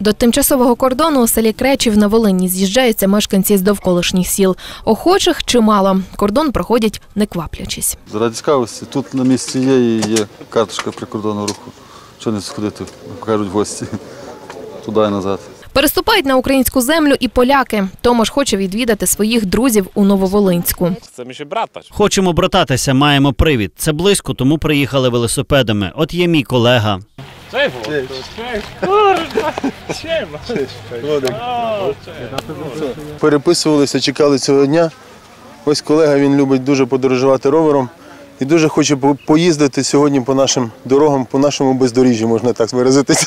До тимчасового кордону у селі Кречів на Волині з'їжджаються мешканці з довколишніх сіл. Охочих чимало. Кордон проходять не кваплячись. Заради цікавості, тут на місці є і є карточка прикордонного руху. Що не сходити, кажуть, гості туди і назад. Переступають на українську землю і поляки. Томаш хоче відвідати своїх друзів у Нововолинську. Chcemy się bratać. Хочемо брататися, маємо привід. Це близько, тому приїхали велосипедами. От є мій колега. Cześć, Włodek. Cześć. Kurwa, siema. O, cześć. переписувалися, чекали цього дня. Ось колега він любить дуже подорожувати ровером і дуже хоче поїздити сьогодні по нашим дорогам, по нашому бездоріжжю, можна так виразитися.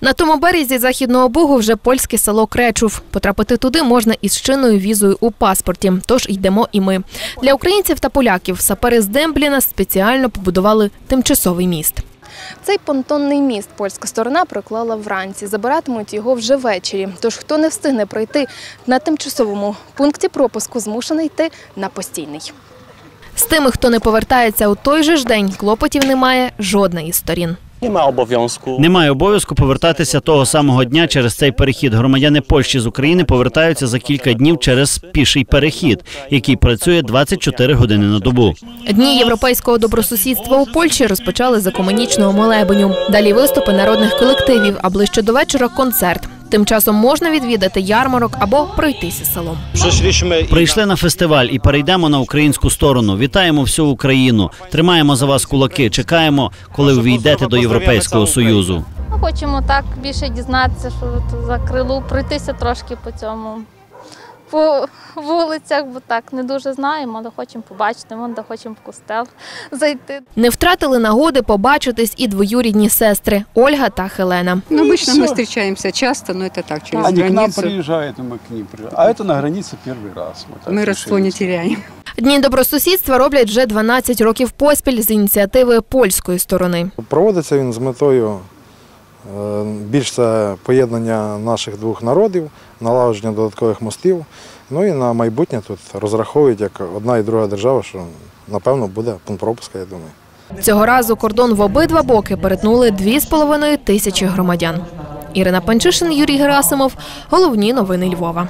На тому березі західного бугу вже польське село Кречув. Потрапити туди можна із чинною візою у паспорті. Тож йдемо і ми. Для українців та поляків сапери з Дембліна спеціально побудували тимчасовий міст. Цей понтонний міст польська сторона проклала вранці. Забиратимуть його вже ввечері. Тож хто не встигне пройти на тимчасовому пункті пропуску, змушений йти на постійний. З тими, хто не повертається у той же ж день, клопотів немає жодної із сторін. Nie обов'язку. Немає обов'язку повертатися того самого дня через цей перехід. Громадяни Польщі з України повертаються за кілька днів через піший перехід, який працює 24 години на добу. Дні європейського добросусідства у Польщі розпочали за комунічного молебеню. Далі виступи народних колективів, а ближче до вечора концерт. Тим часом можна відвідати ярмарок або пройтися селом. Прийшли на фестиваль і перейдемо на українську сторону. Вітаємо всю Україну. Тримаємо за вас кулаки. Чекаємо, коли увійдете до Європейського союзу. Ми хочемо так більше дізнатися, що за крилу, пройтися трошки по цьому По вулицях, бо так не дуже знаємо, але хочемо побачити, вон де хочемо в костел зайти. Не втратили нагоди побачитись і двоюрідні сестри Ольга та Хелена. Ну, обычно мы встречаемся часто, но это так, через Они к нам границу. приезжают, и мы к ним приезжаем. А это на границе первый раз. Мы, так Мы родство не решили. теряем. Дні добросусідства роблять вже 12 років поспіль з ініціативи польської сторони. Проводиться він з метою е, більш це поєднання наших двох народів, налагодження додаткових мостів. Ну і на майбутнє тут розраховують як одна і друга держава, що напевно буде пункт пропуска, я думаю. Цього разу кордон в обидва боки перетнули 2,5 тисячі громадян. Ірина Панчишин, Юрій Герасимов. Головні новини Львова.